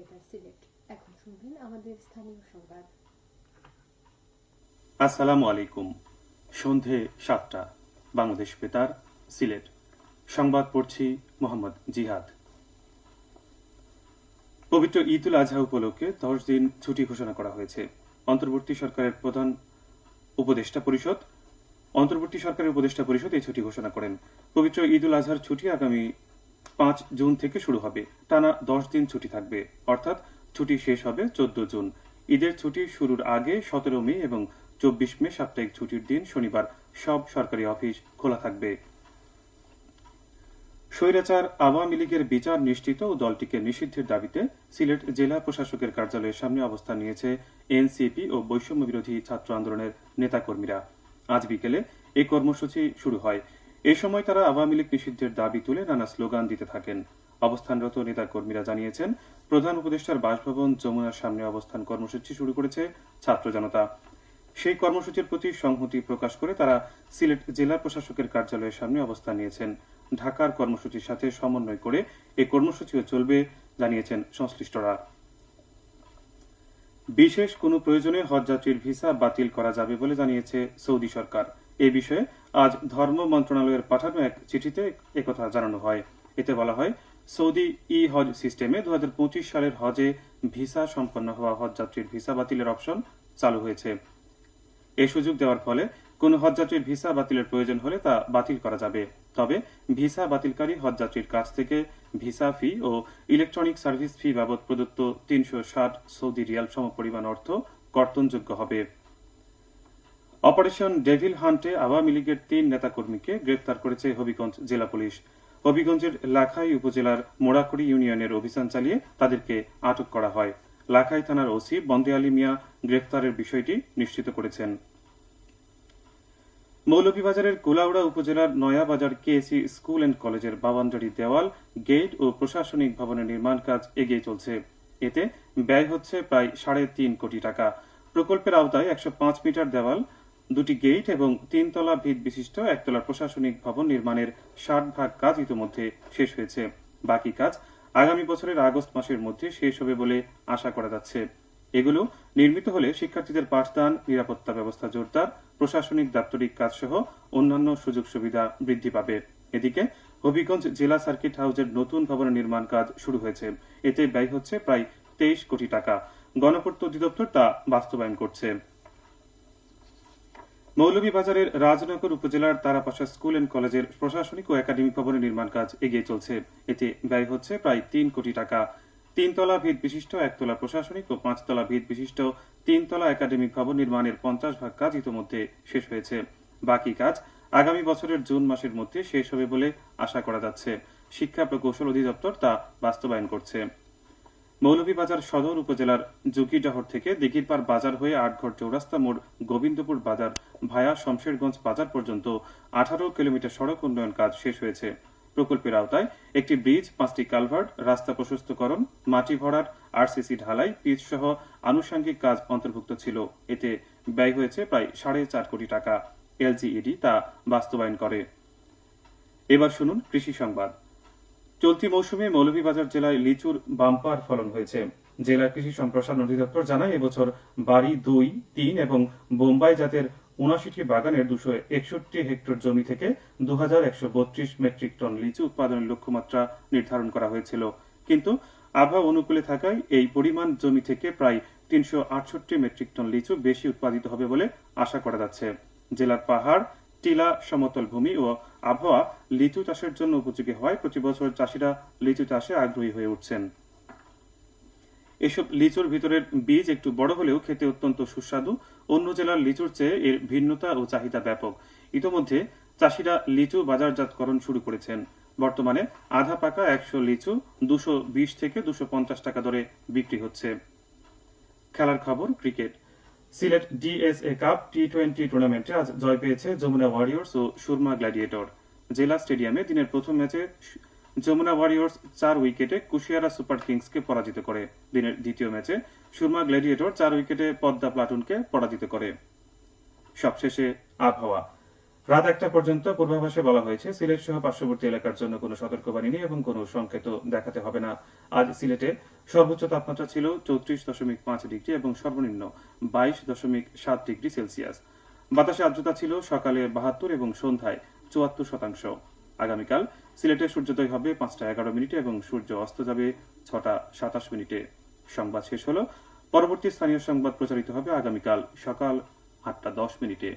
বেতার সিলেট এখন শুনবেন আমাদের স্থানীয় সংবাদ। আসসালামু আলাইকুম। সন্ধে সাতটা, বাংলাদেশ বেতার, সিলেট। সংবাদ পড়ছি মোহাম্মদ জিহাদ। পবিত্র ঈদ উল আজহা উপলক্ষে দশ দিন ছুটি ঘোষণা করা হয়েছে। অন্তর্বর্তী সরকারের প্রধান উপদেষ্টা পরিষদ, অন্তর্বর্তী সরকারের উপদেষ্টা পরিষদ এই ছুটি ঘোষণা করেন। পবিত্র ঈদ উল আজহার ছুটি আগামী পাঁচ জুন থেকে শুরু হবে। টানা দশ দিন ছুটি থাকবে। অর্থাৎ ছুটি শেষ হবে চোদ্দ জুন। ঈদের ছুটি শুরুর আগে সতেরো মে এবং চব্বিশ মে সাপ্তাহিক ছুটির দিন শনিবার সব সরকারি অফিস খোলা থাকবে। স্বৈরাচার আওয়ামী লীগের বিচার নিশ্চিত ও দলটিকে নিষিদ্ধের দাবিতে সিলেট জেলা প্রশাসকের কার্যালয়ের সামনে অবস্থান নিয়েছে এনসিপি ও বৈষম্য বিরোধী ছাত্র আন্দোলনের নেতাকর্মীরা। আজ বিকেলে এই কর্মসূচি শুরু হয়। এ সময় তারা আওয়ামী লীগ নিষিদ্ধের দাবি তুলে নানা স্লোগান দিতে থাকেন। অবস্থানরত নেতাকর্মীরা জানিয়েছেন, প্রধান উপদেষ্টার বাসভবন যমুনার সামনে অবস্থান কর্মসূচি শুরু করেছে ছাত্র জনতা। সেই কর্মসূচির প্রতি সংহতি প্রকাশ করে তারা সিলেট জেলা প্রশাসকের কার্যালয়ের সামনে অবস্থান নিয়েছেন। ঢাকার কর্মসূচির সাথে সমন্বয় করে এই কর্মসূচিও চলবে, জানিয়েছেন সংশ্লিষ্টরা। বিশেষ কোনো প্রয়োজনে হজযাত্রীর ভিসা বাতিল করা যাবে বলে জানিয়েছে সৌদি সরকার। এ বিষয়ে আজ ধর্ম মন্ত্রণালয়ের পাঠানো এক চিঠিতে একথা জানানো হয়। এতে বলা হয়, সৌদি ই হজ সিস্টেমে দু হাজার পঁচিশ সালের হজে ভিসা সম্পন্ন হওয়া হজযাত্রীর ভিসা বাতিলের অপশন চালু হয়েছে। এই সুযোগ দেওয়ার ফলে কোনো হজযাত্রীর ভিসা বাতিলের প্রয়োজন হলে তা বাতিল করা যাবে। তবে ভিসা বাতিলকারী হজযাত্রীর কাছ থেকে ভিসা ফি ও ইলেকট্রনিক সার্ভিস ফি বাবদ প্রদত্ত তিনশো ষাট সৌদি রিয়াল সমপরিমাণ অর্থ কর্তনযোগ্য হবে। অপারেশন ডেভিল হান্টে আওয়ামী লীগের তিন নেতাকর্মীকে গ্রেফতার করেছে হবিগঞ্জ জেলা পুলিশ। হবিগঞ্জের লাখাই উপজেলার মোড়াখড়ি ইউনিয়নের অভিযান চালিয়ে তাদেরকে আটক করা হয়। লাখাই থানার ওসি বন্দে আলী মিয়া গ্রেফতারের বিষয়টি নিশ্চিত করেছেন। মৌলভীবাজারের কুলাউড়া উপজেলার নয়াবাজার কেএসি স্কুল অ্যান্ড কলেজের বাবানজারি দেওয়াল, গেট ও প্রশাসনিক ভবনের নির্মাণ কাজ এগিয়ে চলছে। এতে ব্যয় হচ্ছে প্রায় সাড়ে তিন কোটি টাকা। প্রকল্পের আওতায় একশো পাঁচ মিটার দেওয়াল দুটি গেট এবং তিনতলা ভিত বিশিষ্ট একতলা প্রশাসনিক ভবন নির্মাণের ষাট ভাগ কাজ ইতিমধ্যে শেষ হয়েছে। বাকি কাজ আগামী বছরের আগস্ট মাসের মধ্যে শেষ হবে বলে আশা করা যাচ্ছে। এগুলো নির্মিত হলে শিক্ষার্থীদের পাঠদান, নিরাপত্তা ব্যবস্থা জোরদার, প্রশাসনিক দাপ্তরিক কাজ সহ অন্যান্য সুযোগ সুবিধা বৃদ্ধি পাবে। এদিকে হবিগঞ্জ জেলা সার্কিট হাউসের নতুন ভবনের নির্মাণ কাজ শুরু হয়েছে। এতে ব্যয় হচ্ছে প্রায় তেইশ কোটি টাকা। গণপূর্ত অধিদপ্তর তা বাস্তবায়ন করছে। মৌলভীবাজারের রাজনগর উপজেলার তারাপাশা স্কুল অ্যান্ড কলেজের প্রশাসনিক ও একাডেমিক ভবনের নির্মাণ কাজ এগিয়ে চলছে। এতে ব্যয় হচ্ছে প্রায় তিন কোটি টাকা। তিনতলা ভিত বিশিষ্ট, একতলা প্রশাসনিক ও পাঁচতলা ভিত বিশিষ্ট তিনতলা একাডেমিক ভবন নির্মাণের পঞ্চাশ ভাগ কাজ ইতোমধ্যে শেষ হয়েছে। বাকি কাজ আগামী বছরের জুন মাসের মধ্যে শেষ হবে বলে আশা করা যাচ্ছে। শিক্ষা প্রকৌশল অধিদপ্তর তা বাস্তবায়ন করছে। মৌলভীবাজার সদর উপজেলার জুকিডহর থেকে দিঘিরপাড় বাজার হয়ে আটঘর চৌরাস্তা মোড় গোবিন্দপুর বাজার ভায়া শমশেরগঞ্জ বাজার পর্যন্ত আঠারো কিলোমিটার সড়ক উন্নয়ন কাজ শেষ হয়েছে। প্রকল্পের আওতায় একটি ব্রিজ, পাঁচটি কালভার্ট, রাস্তা প্রশস্তকরণ, মাটি ভরাট, আরসিসি ঢালাই, পিচ সহ আনুষঙ্গিক কাজ অন্তর্ভুক্ত ছিল। এতে ব্যয় হয়েছে প্রায় সাড়ে চার কোটি টাকা। এলজিইডি তা বাস্তবায়ন করে। এবার শুনুন কৃষি সংবাদ। চলতি মৌসুমে মৌলভীবাজার জেলায় লিচুর বাম্পার ফলন হয়েছে। জেলা কৃষি সম্প্রসারণ অধিদপ্তর জানায়, এবছর বাড়ি দুই, তিন এবং বোম্বাই জাতের উনাশিটি বাগানের দুশো একষট্টি হেক্টর জমি থেকে দু হাজার একশো বত্রিশ মেট্রিক টন লিচু উৎপাদনের লক্ষ্যমাত্রা নির্ধারণ করা হয়েছিল। কিন্তু আবহাওয়া অনুকূলে থাকায় এই পরিমাণ জমি থেকে প্রায় তিনশো আটষট্টি মেট্রিক টন লিচু বেশি উৎপাদিত হবে বলে আশা করা যাচ্ছে। জেলার পাহাড়, টিলা, সমতল ভূমি ও আবহাওয়া লিচু চাষের জন্য উপযোগী হওয়ায় প্রতি বছর চাষিরা লিচু চাষে আগ্রহী হয়ে উঠছেন। এসব লিচুর ভিতরের বীজ একটু বড় হলেও খেতে অত্যন্ত সুস্বাদু। অন্য জেলার লিচুর চেয়ে এর ভিন্নতা ও চাহিদা ব্যাপক। ইতোমধ্যে চাষিরা লিচু বাজারজাতকরণ শুরু করেছেন। বর্তমানে আধা পাকা একশো লিচু দুশো বিশ থেকে দুশো পঞ্চাশ টাকা দরে বিক্রি হচ্ছে। খেলার খবর, cricket. Sylhet DSA cup T twenty টুর্নামেন্টে আজ জয় পেয়েছে যমুনা ওয়ারিয়র্স ও সুরমা গ্ল্যাডিয়েটর। জেলা স্টেডিয়ামে দিনের প্রথম ম্যাচে যমুনা ওয়ারিয়র্স চার উইকেটে কুশিয়ারা সুপার কিংসকে পরাজিত করে। দিনের দ্বিতীয় ম্যাচে সুরমা গ্ল্যাডিয়েটর চার উইকেটে পদ্মা প্লাটুনকে পরাজিত করে। সবশেষে আবহাওয়া। রাত একটা পর্যন্ত পূর্বাভাসে বলা হয়েছে, সিলেট সহ পার্শ্ববর্তী এলাকার জন্য কোনো সতর্কবাণী নেই এবং কোনো সংকেত দেখাতে হবে না। আজ সিলেটে সর্বোচ্চ তাপমাত্রা ছিল চৌত্রিশ দশমিক পাঁচ ডিগ্রি এবং সর্বনিম্ন বাইশ দশমিক সাত ডিগ্রি সেলসিয়াস। বাতাসে আর্দ্রতা ছিল সকালে বাহাত্তর এবং সন্ধ্যায় চুয়াত্তর শতাংশ। আগামীকাল সিলেটে সূর্যোদয় হবে পাঁচটা এগারো মিনিটে এবং সূর্য অস্ত যাবে ছটা সাতাশ মিনিটে। সংবাদ শেষ হলো। পরবর্তী স্থানীয় সংবাদ প্রচারিত হবে আগামীকাল সকাল আটটা দশ মিনিটে।